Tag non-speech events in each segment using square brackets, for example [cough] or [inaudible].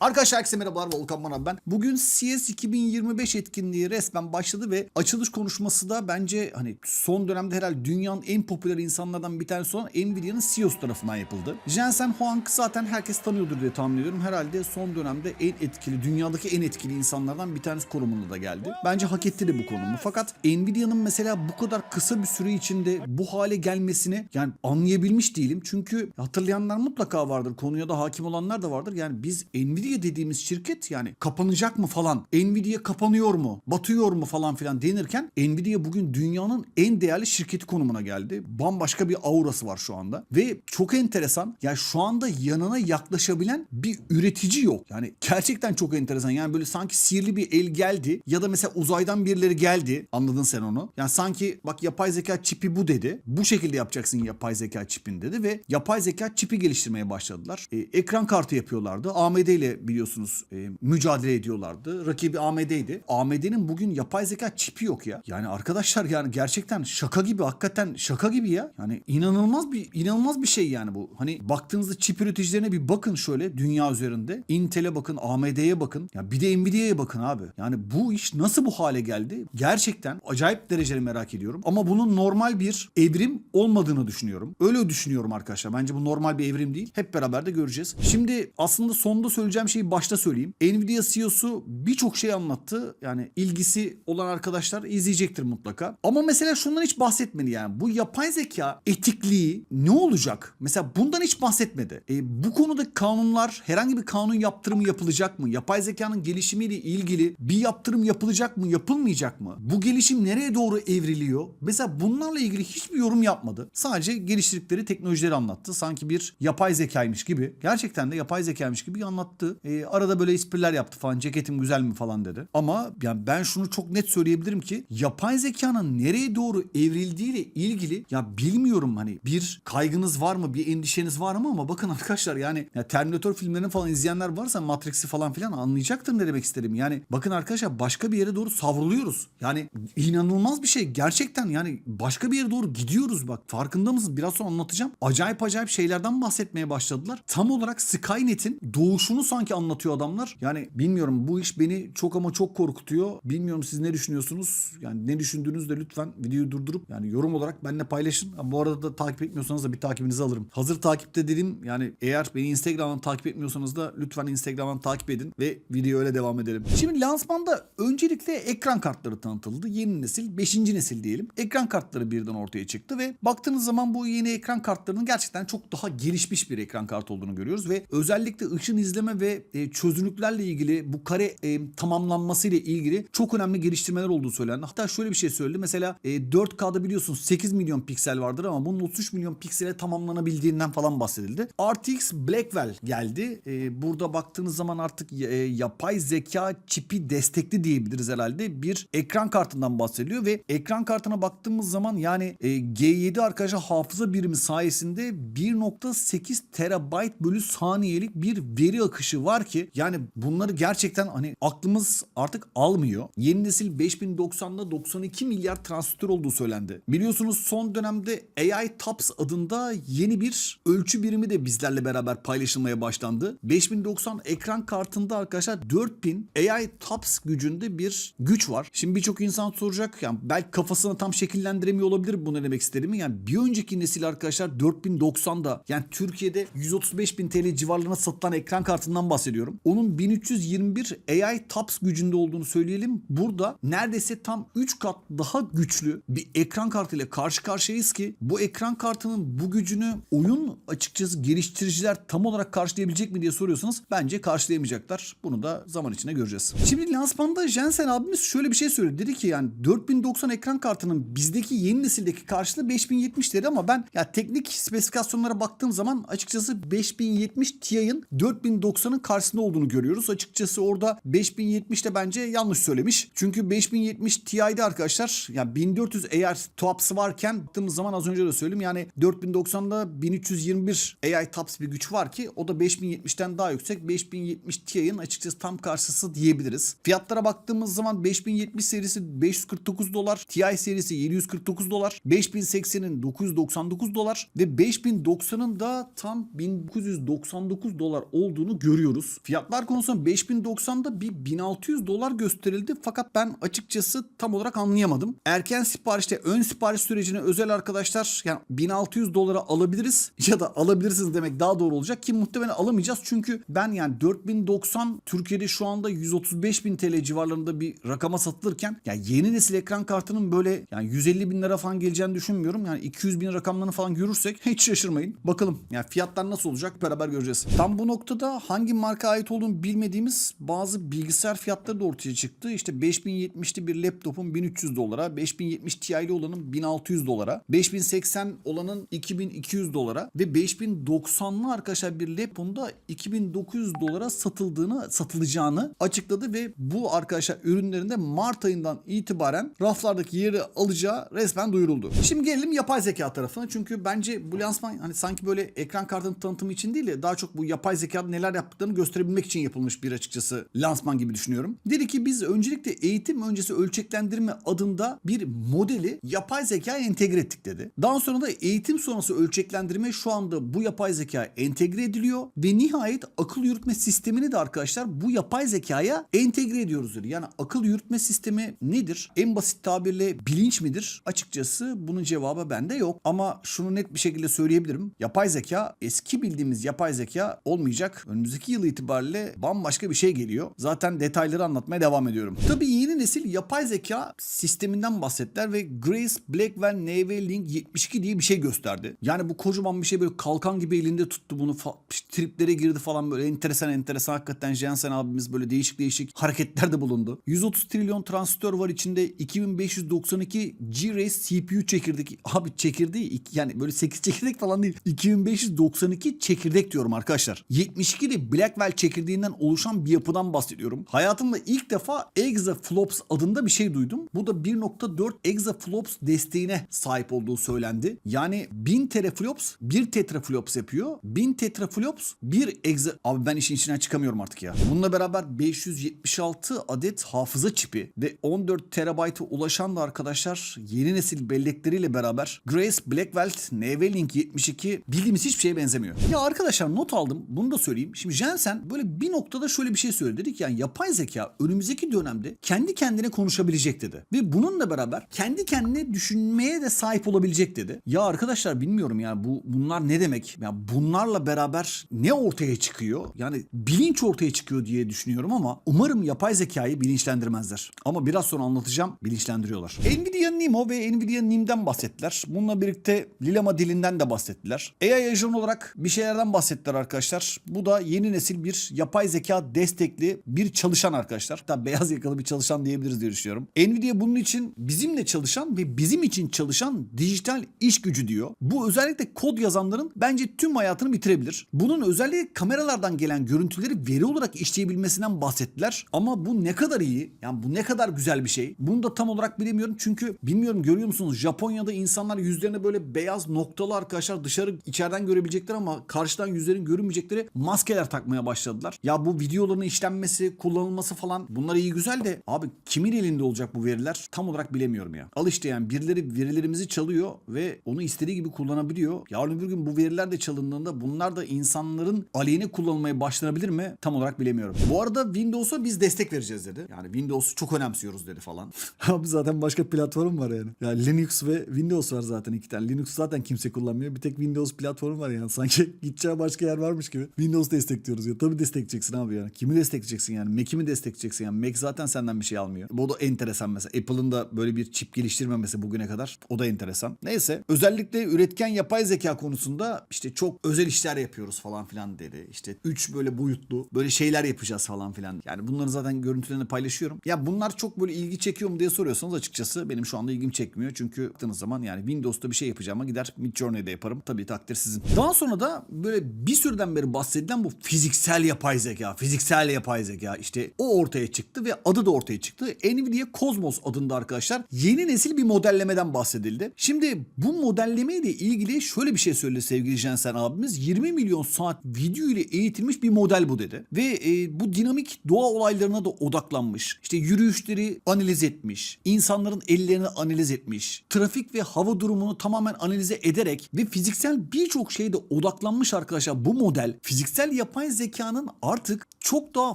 Arkadaşlar herkese merhabalar Volkan Bana ben. Bugün CS 2025 etkinliği resmen başladı ve açılış konuşması da bence hani son dönemde herhalde dünyanın en popüler insanlardan bir tanesi olan Nvidia'nın CEO'su tarafından yapıldı. Jensen Huang zaten herkes tanıyordur diye tahmin ediyorum. Herhalde son dönemde en etkili, dünyadaki en etkili insanlardan bir tanesi konumunda da geldi. Bence hak etti de bu konumu. Fakat Nvidia'nın mesela bu kadar kısa bir süre içinde bu hale gelmesini yani anlayabilmiş değilim. Çünkü hatırlayanlar mutlaka vardır. Konuya da hakim olanlar da vardır. Yani biz Nvidia dediğimiz şirket yani kapanacak mı falan, Nvidia kapanıyor mu, batıyor mu falan filan denirken Nvidia bugün dünyanın en değerli şirketi konumuna geldi. Bambaşka bir aurası var şu anda. Ve çok enteresan. Ya şu anda yanına yaklaşabilen bir üretici yok. Yani gerçekten çok enteresan. Yani böyle sanki sihirli bir el geldi ya da mesela uzaydan birileri geldi. Anladın sen onu. Yani sanki bak yapay zeka çipi bu dedi. Bu şekilde yapacaksın yapay zeka çipini dedi ve yapay zeka çipi geliştirmeye başladılar. E, ekran kartı yapıyorlardı. AMD ile biliyorsunuz e, mücadele ediyorlardı. Rakibi AMD'ydi. AMD'nin bugün yapay zeka çipi yok ya. Yani arkadaşlar yani gerçekten şaka gibi hakikaten şaka gibi ya. Yani inanılmaz bir inanılmaz bir şey yani bu. Hani baktığınızda çip üreticilerine bir bakın şöyle dünya üzerinde. Intel'e bakın, AMD'ye bakın. Ya bir de Nvidia'ya bakın abi. Yani bu iş nasıl bu hale geldi? Gerçekten acayip derecede merak ediyorum. Ama bunun normal bir evrim olmadığını düşünüyorum. Öyle düşünüyorum arkadaşlar. Bence bu normal bir evrim değil. Hep beraber de göreceğiz. Şimdi aslında sonunda söyleyeceğim şeyi başta söyleyeyim. Nvidia CEO'su birçok şey anlattı. Yani ilgisi olan arkadaşlar izleyecektir mutlaka. Ama mesela şundan hiç bahsetmedi yani. Bu yapay zeka etikliği ne olacak? Mesela bundan hiç bahsetmedi. E, bu konuda kanunlar herhangi bir kanun yaptırımı yapılacak mı? Yapay zekanın gelişimiyle ilgili bir yaptırım yapılacak mı? Yapılmayacak mı? Bu gelişim nereye doğru evriliyor? Mesela bunlarla ilgili hiçbir yorum yapmadı. Sadece geliştirdikleri teknolojileri anlattı. Sanki bir yapay zekaymış gibi. Gerçekten de yapay zekaymış gibi anlattı. E, arada böyle espriler yaptı falan. Ceketim güzel mi falan dedi. Ama yani ben şunu çok net söyleyebilirim ki yapay zekanın nereye doğru evrildiğiyle ilgili ya bilmiyorum hani bir kaygınız var mı bir endişeniz var mı ama bakın [laughs] arkadaşlar yani ya Terminator filmlerini falan izleyenler varsa Matrix'i falan filan anlayacaktır ne demek istedim. Yani bakın arkadaşlar başka bir yere doğru savruluyoruz. Yani inanılmaz bir şey gerçekten yani başka bir yere doğru gidiyoruz bak farkında mısınız? Biraz sonra anlatacağım. Acayip acayip şeylerden bahsetmeye başladılar. Tam olarak Skynet'in doğuşunu sanki anlatıyor adamlar. Yani bilmiyorum bu iş beni çok ama çok korkutuyor. Bilmiyorum siz ne düşünüyorsunuz? Yani ne düşündüğünüzde lütfen videoyu durdurup yani yorum olarak benimle paylaşın. Bu arada da takip etmiyorsanız da bir takibinizi alırım. Hazır takipte dedim yani eğer beni Instagram'dan takip etmiyorsanız da lütfen Instagram'dan takip edin ve video öyle devam edelim. Şimdi lansmanda öncelikle ekran kartları tanıtıldı. Yeni nesil, 5. nesil diyelim. Ekran kartları birden ortaya çıktı ve baktığınız zaman bu yeni ekran kartlarının gerçekten çok daha gelişmiş bir ekran kartı olduğunu görüyoruz ve özellikle ışın izleme ve e, çözünürlüklerle ilgili bu kare e, tamamlanması ile ilgili çok önemli geliştirmeler olduğu söylendi. Hatta şöyle bir şey söyledi. Mesela e, 4K'da biliyorsunuz 8 milyon piksel vardır ama bunun 33 milyon piksele tamamlanabildiğinden falan bahsedildi. RTX Blackwell geldi. E, burada baktığınız zaman artık e, yapay zeka çipi destekli diyebiliriz herhalde. Bir ekran kartından bahsediliyor ve ekran kartına baktığımız zaman yani e, G7 arkadaşlar hafıza birimi sayesinde 1.8 terabayt bölü saniyelik bir veri akışı var ki yani bunları gerçekten hani aklımız artık almıyor. Yeni nesil 5090'da 92 milyar transistör olduğu söylendi. Biliyorsunuz son dönemde AI TOPS adında yeni bir ölçü birimi de bizlerle beraber paylaşılmaya başlandı. 5090 ekran kartında arkadaşlar 4000 AI TOPS gücünde bir güç var. Şimdi birçok insan soracak yani belki kafasını tam şekillendiremiyor olabilir bu ne demek istediğimi. Yani bir önceki nesil arkadaşlar 4090'da yani Türkiye'de 135 bin TL civarlarına satılan ekran kartından bahsediyorum. Onun 1321 AI TOPS gücünde olduğunu söyleyelim. Burada neredeyse tam 3 kat daha güçlü bir ekran kartıyla karşı karşıyayız ki bu ekran kartının bu gücünü oyun açıkçası geliştiriciler tam olarak karşılayabilecek mi diye soruyorsanız bence karşılayamayacaklar. Bunu da zaman içinde göreceğiz. Şimdi lansmanda Jensen abimiz şöyle bir şey söyledi. Dedi ki yani 4090 ekran kartının bizdeki yeni nesildeki karşılığı 5070 dedi ama ben ya teknik spesifikasyonlara baktığım zaman açıkçası 5070 Ti'nin 4090'ın karşısında olduğunu görüyoruz. Açıkçası orada 5070'te bence yanlış söylemiş. Çünkü 5070 Ti'de arkadaşlar yani 1400 eğer TOPS'ı varken baktığımız zaman az önce de söyledim yani 4090'da 1321 AI TOPS bir güç var ki o da 5070'ten daha yüksek. 5070 Ti'nin açıkçası tam karşısı diyebiliriz. Fiyatlara baktığımız zaman 5070 serisi 549 dolar, Ti serisi 749 dolar, 5080'in 999 dolar ve 5090'ın da tam 1999 dolar olduğunu görüyoruz. Alıyoruz. Fiyatlar konusunda 5090'da bir 1600 dolar gösterildi fakat ben açıkçası tam olarak anlayamadım. Erken siparişte ön sipariş sürecine özel arkadaşlar yani 1600 dolara alabiliriz [laughs] ya da alabilirsiniz demek daha doğru olacak ki muhtemelen alamayacağız çünkü ben yani 4090 Türkiye'de şu anda 135 bin TL civarlarında bir rakama satılırken yani yeni nesil ekran kartının böyle yani 150 bin lira falan geleceğini düşünmüyorum. Yani 200 bin rakamlarını falan görürsek [laughs] hiç şaşırmayın. Bakalım yani fiyatlar nasıl olacak beraber göreceğiz. Tam bu noktada hangi marka ait olduğunu bilmediğimiz bazı bilgisayar fiyatları da ortaya çıktı. İşte 5070'li bir laptopun 1300 dolara, 5070 Ti'li olanın 1600 dolara, 5080 olanın 2200 dolara ve 5090'lı arkadaşlar bir laptopun da 2900 dolara satıldığını, satılacağını açıkladı ve bu arkadaşlar ürünlerinde Mart ayından itibaren raflardaki yeri alacağı resmen duyuruldu. Şimdi gelelim yapay zeka tarafına. Çünkü bence bu lansman hani sanki böyle ekran kartının tanıtımı için değil de daha çok bu yapay zekada neler yaptıklarını gösterebilmek için yapılmış bir açıkçası lansman gibi düşünüyorum. Dedi ki biz öncelikle eğitim öncesi ölçeklendirme adında bir modeli yapay zekaya entegre ettik dedi. Daha sonra da eğitim sonrası ölçeklendirme şu anda bu yapay zeka entegre ediliyor ve nihayet akıl yürütme sistemini de arkadaşlar bu yapay zekaya entegre ediyoruz dedi. Yani akıl yürütme sistemi nedir? En basit tabirle bilinç midir? Açıkçası bunun cevabı bende yok. Ama şunu net bir şekilde söyleyebilirim. Yapay zeka eski bildiğimiz yapay zeka olmayacak. Önümüzdeki yıl itibariyle bambaşka bir şey geliyor. Zaten detayları anlatmaya devam ediyorum. Tabii yeni nesil yapay zeka sisteminden bahsettiler ve Grace Blackwell Neuralink 72 diye bir şey gösterdi. Yani bu kocaman bir şey böyle kalkan gibi elinde tuttu bunu fa- triplere girdi falan böyle enteresan enteresan hakikaten Jensen abimiz böyle değişik değişik hareketlerde bulundu. 130 trilyon transistör var içinde 2592 G-Race CPU çekirdeği. Abi çekirdeği yani böyle 8 çekirdek falan değil. 2592 çekirdek diyorum arkadaşlar. 72 de Blackwell çekirdeğinden oluşan bir yapıdan bahsediyorum. Hayatımda ilk defa exaflops adında bir şey duydum. Bu da 1.4 exaflops desteğine sahip olduğu söylendi. Yani 1000 teraflops 1 tetraflops yapıyor. 1000 tetraflops 1 exa... Abi ben işin içinden çıkamıyorum artık ya. Bununla beraber 576 adet hafıza çipi ve 14 terabayta ulaşan da arkadaşlar yeni nesil bellekleriyle beraber Grace Blackwell Neuralink 72 bildiğimiz hiçbir şeye benzemiyor. Ya arkadaşlar not aldım bunu da söyleyeyim. Şimdi Jensen böyle bir noktada şöyle bir şey söyledi. Dedi ki yani yapay zeka önümüzdeki dönemde kendi kendine konuşabilecek dedi. Ve bununla beraber kendi kendine düşünmeye de sahip olabilecek dedi. Ya arkadaşlar bilmiyorum yani bu bunlar ne demek? Ya bunlarla beraber ne ortaya çıkıyor? Yani bilinç ortaya çıkıyor diye düşünüyorum ama umarım yapay zekayı bilinçlendirmezler. Ama biraz sonra anlatacağım bilinçlendiriyorlar. Nvidia Nimo ve Nvidia NIM'den bahsettiler. Bununla birlikte Lilama dilinden de bahsettiler. AI ajan olarak bir şeylerden bahsettiler arkadaşlar. Bu da yeni nesil bir yapay zeka destekli bir çalışan arkadaşlar. Hatta beyaz yakalı bir çalışan diyebiliriz diye düşünüyorum. Nvidia bunun için bizimle çalışan ve bizim için çalışan dijital iş gücü diyor. Bu özellikle kod yazanların bence tüm hayatını bitirebilir. Bunun özellikle kameralardan gelen görüntüleri veri olarak işleyebilmesinden bahsettiler. Ama bu ne kadar iyi, yani bu ne kadar güzel bir şey. Bunu da tam olarak bilemiyorum çünkü bilmiyorum görüyor musunuz Japonya'da insanlar yüzlerine böyle beyaz noktalı arkadaşlar dışarı içeriden görebilecekler ama karşıdan yüzlerin görünmeyecekleri maskeler takmaya başladılar. Ya bu videoların işlenmesi, kullanılması falan bunlar iyi güzel de abi kimin elinde olacak bu veriler tam olarak bilemiyorum ya. Al işte yani birileri verilerimizi çalıyor ve onu istediği gibi kullanabiliyor. Yarın bir gün bu veriler de çalındığında bunlar da insanların aleyhine kullanılmaya başlanabilir mi? Tam olarak bilemiyorum. Bu arada Windows'a biz destek vereceğiz dedi. Yani Windows'u çok önemsiyoruz dedi falan. [laughs] Abi zaten başka platform var yani. Ya Linux ve Windows var zaten iki tane. Linux zaten kimse kullanmıyor. Bir tek Windows platformu var yani. Sanki [laughs] gideceği başka yer varmış gibi. Windows destekliyoruz ya. Tabii destekleyeceksin abi yani. Kimi destekleyeceksin yani? Mac'i mi destekleyeceksin yani? Mac zaten senden bir şey almıyor. Bu da enteresan mesela. Apple'ın da böyle bir çip geliştirmemesi bugüne kadar. O da enteresan. Neyse. Özellikle üretken yapay zeka konusunda işte çok özel işler yapıyoruz falan filan dedi. İşte 3 böyle boyutlu böyle şeyler yapacağız falan filan. Yani bunları zaten görüntülerini paylaşıyorum. Ya bunlar çok böyle ilgi çekiyor mu diye soruyorsanız açıkçası benim şu anda ilgim çekmiyor. Çünkü baktığınız zaman yani Windows'ta bir şey yapacağıma gider Midjourney'de yaparım. Tabii takdir sizin. Daha sonra da böyle bir süreden beri bahsedilen bu fiziksel yapay zeka, fiziksel yapay zeka işte o ortaya çıktı ve adı da ortaya çıktı. Nvidia Cosmos adında arkadaşlar yeni nesil bir modellemeden bahsedildi. Şimdi bu modellemeyle ilgili şöyle bir şey söyledi sevgili Jensen abimiz. 20 milyon saat video ile eğitilmiş bir model bu dedi. Ve e, bu dinamik doğa olaylarına da odaklanmış. İşte yürüyüşleri analiz etmiş. insanların ellerini analiz etmiş. Trafik ve hava durumunu tamamen analize ederek ve fiziksel birçok şeyde odaklanmış arkadaşlar bu model fiziksel yapay zekanın artık çok daha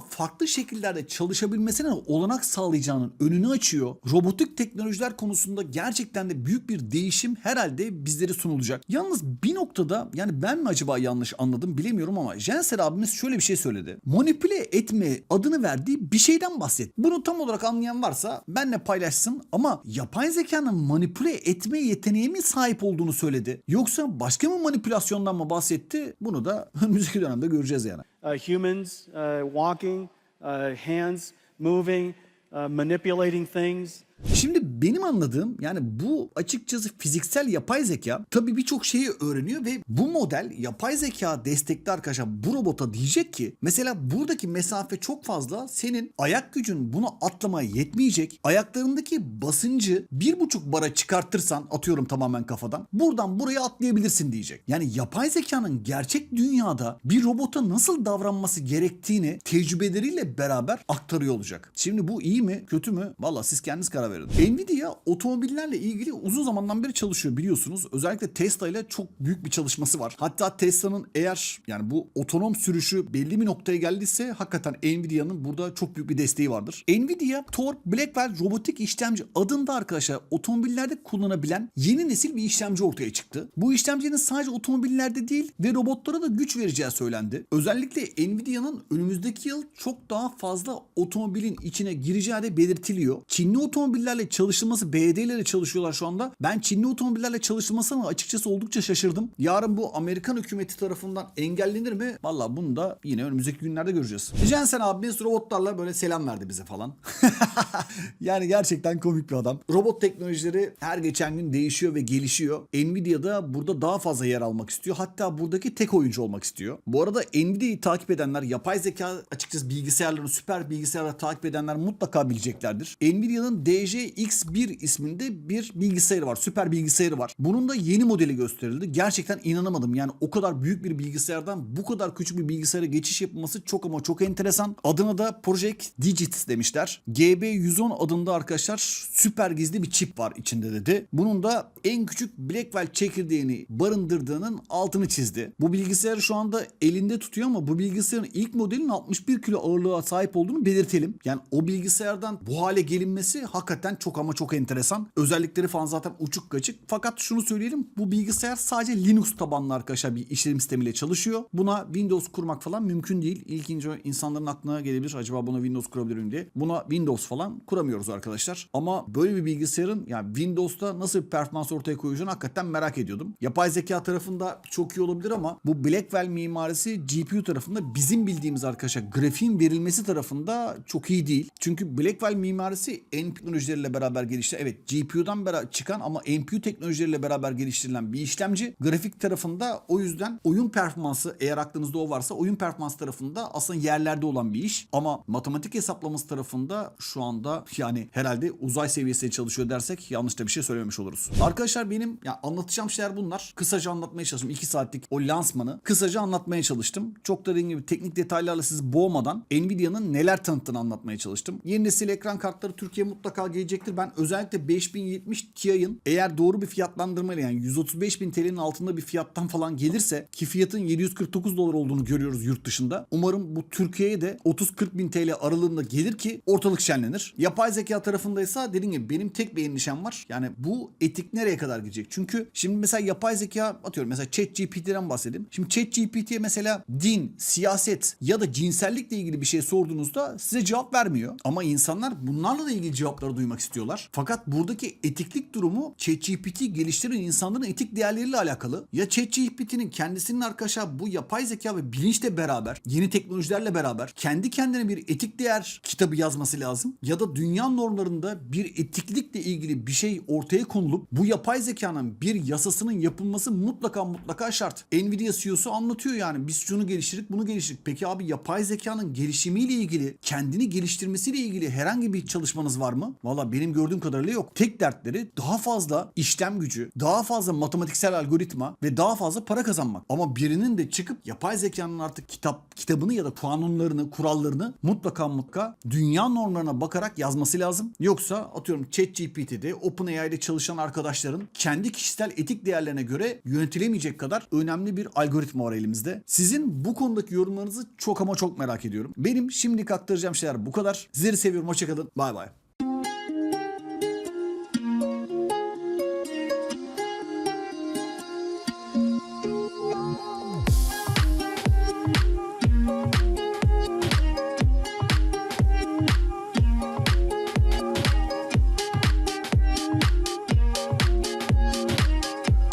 farklı şekillerde çalışabilmesine olanak sağlayacağının önünü açıyor. Robotik teknolojiler konusunda gerçekten de büyük bir değişim herhalde bizlere sunulacak. Yalnız bir noktada yani ben mi acaba yanlış anladım bilemiyorum ama Jenser abimiz şöyle bir şey söyledi. Manipüle etme adını verdiği bir şeyden bahset. Bunu tam olarak anlayan varsa benle paylaşsın ama yapay zekanın manipüle etme yeteneği mi sahip olduğunu söyledi. Yoksa başka mı manipülasyondan mı bahsetti? Bunu da [laughs] önümüzdeki dönemde göreceğiz yani. Uh, humans uh, walking, uh, hands moving, uh, manipulating things. Şimdi benim anladığım yani bu açıkçası fiziksel yapay zeka tabii birçok şeyi öğreniyor ve bu model yapay zeka destekli arkadaşlar bu robota diyecek ki mesela buradaki mesafe çok fazla senin ayak gücün bunu atlamaya yetmeyecek. Ayaklarındaki basıncı bir buçuk bara çıkartırsan atıyorum tamamen kafadan buradan buraya atlayabilirsin diyecek. Yani yapay zekanın gerçek dünyada bir robota nasıl davranması gerektiğini tecrübeleriyle beraber aktarıyor olacak. Şimdi bu iyi mi kötü mü? Valla siz kendiniz karar verin. Nvidia otomobillerle ilgili uzun zamandan beri çalışıyor biliyorsunuz. Özellikle Tesla ile çok büyük bir çalışması var. Hatta Tesla'nın eğer yani bu otonom sürüşü belli bir noktaya geldiyse hakikaten Nvidia'nın burada çok büyük bir desteği vardır. Nvidia Tor Blackwell robotik işlemci adında arkadaşlar otomobillerde kullanabilen yeni nesil bir işlemci ortaya çıktı. Bu işlemcinin sadece otomobillerde değil ve robotlara da güç vereceği söylendi. Özellikle Nvidia'nın önümüzdeki yıl çok daha fazla otomobilin içine gireceği de belirtiliyor. Çinli otomobillerle çalışılması ile çalışıyorlar şu anda. Ben Çinli otomobillerle çalışılmasına açıkçası oldukça şaşırdım. Yarın bu Amerikan hükümeti tarafından engellenir mi? Valla bunu da yine önümüzdeki günlerde göreceğiz. Jensen abimiz robotlarla böyle selam verdi bize falan. [laughs] yani gerçekten komik bir adam. Robot teknolojileri her geçen gün değişiyor ve gelişiyor. Nvidia da burada daha fazla yer almak istiyor. Hatta buradaki tek oyuncu olmak istiyor. Bu arada Nvidia'yı takip edenler, yapay zeka açıkçası bilgisayarları, süper bilgisayarları takip edenler mutlaka bileceklerdir. Nvidia'nın DJX1 isminde bir bilgisayarı var. Süper bilgisayarı var. Bunun da yeni modeli gösterildi. Gerçekten inanamadım. Yani o kadar büyük bir bilgisayardan bu kadar küçük bir bilgisayara geçiş yapılması çok ama çok enteresan. Adına da Project Digit demişler. GB110 adında arkadaşlar süper gizli bir çip var içinde dedi. Bunun da en küçük Blackwell çekirdeğini barındırdığının altını çizdi. Bu bilgisayarı şu anda elinde tutuyor ama bu bilgisayarın ilk modelinin 61 kilo ağırlığa sahip olduğunu belirtelim. Yani o bilgisayardan bu hale gelinmesi hakikaten çok ama çok enteresan. Özellikleri falan zaten uçuk kaçık. Fakat şunu söyleyelim bu bilgisayar sadece Linux tabanlı arkadaşlar bir işletim sistemiyle çalışıyor. Buna Windows kurmak falan mümkün değil. İlk ince insanların aklına gelebilir acaba buna Windows kurabilir miyim diye. Buna Windows falan kuramıyoruz arkadaşlar. Ama böyle bir bilgisayarın yani Windows'ta nasıl bir performans ortaya koyacağını hakikaten merak ediyordum. Yapay zeka tarafında çok iyi olabilir ama bu Blackwell mimarisi GPU tarafında bizim bildiğimiz arkadaşlar grafiğin verilmesi tarafında çok iyi değil. Çünkü Blackwell mimarisi en teknolojileriyle beraber gelişti. Evet GPU'dan beraber çıkan ama NPU teknolojileriyle beraber geliştirilen bir işlemci. Grafik tarafında o yüzden oyun performansı eğer aklınızda o varsa oyun performans tarafında aslında yerlerde olan bir iş. Ama matematik hesaplaması tarafında şu anda yani herhalde uzay seviyesinde çalışıyor dersek yanlış da bir şey söylememiş oluruz. Arkadaşlar benim ya anlatacağım şeyler bunlar. Kısaca anlatmaya çalıştım. 2 saatlik o lansmanı kısaca anlatmaya çalıştım. Çok da dediğim gibi teknik detaylarla sizi boğmadan Nvidia'nın neler tanıttığını anlatmaya çalıştım. Yeni nesil ekran kartları Türkiye mutlaka gelecektir. Ben özellikle 5070 Ti'nin eğer doğru bir fiyatlandırmayla yani 135 bin TL'nin altında bir fiyattan falan gelirse ki fiyatın 749 dolar olduğunu görüyoruz yurt dışında. Umarım bu Türkiye'ye de 30-40 bin TL aralığında gelir ki ortalık şenlenir. Yapay zeka tarafındaysa dediğim gibi benim tek bir endişem var. Yani bu etik nereye kadar gidecek? Çünkü şimdi mesela yapay zeka atıyorum mesela ChatGPT'den bahsedeyim. Şimdi ChatGPT'ye mesela din, siyaset ya da cinsellikle ilgili bir şey sorduğunuzda size cevap vermiyor. Ama insanlar bunlarla da ilgili cevapları duymak istiyorlar. Fakat buradaki etiklik durumu ChatGPT geliştiren insanların etik değerleriyle alakalı. Ya ChatGPT'nin kendisinin arkadaşlar bu yapay zeka ve bilinçle beraber, yeni teknolojilerle beraber kendi kendine bir etik değer kitabı yazması lazım. Ya da dünya normlarında bir etiklikle ilgili bir şey ortaya konulup bu yapay zekanın bir yasasının yapılması mutlaka mutlaka şart. Nvidia CEO'su anlatıyor yani biz şunu geliştirdik bunu geliştirdik. Peki abi yapay zekanın gelişimiyle ilgili kendini geliştirmesiyle ilgili herhangi bir çalışmanız var mı? Valla benim gördüğüm kadarıyla yok. Tek dertleri daha fazla işlem gücü, daha fazla matematiksel algoritma ve daha fazla para kazanmak. Ama birinin de çıkıp yapay zekanın artık kitap kitabını ya da kanunlarını, kurallarını mutlaka mutlaka dünya normlarına bakarak yazması lazım. Yoksa atıyorum ChatGPT'de OpenAI'de çalışan arkadaşların kendi kişisel etik değerlerine göre yönetilemeyecek kadar önemli bir algoritma var elimizde. Sizin bu konudaki yorumlarınızı çok ama çok merak ediyorum. Benim şimdilik aktaracağım şeyler bu kadar. Sizleri seviyorum. Hoşçakalın. Bay bay.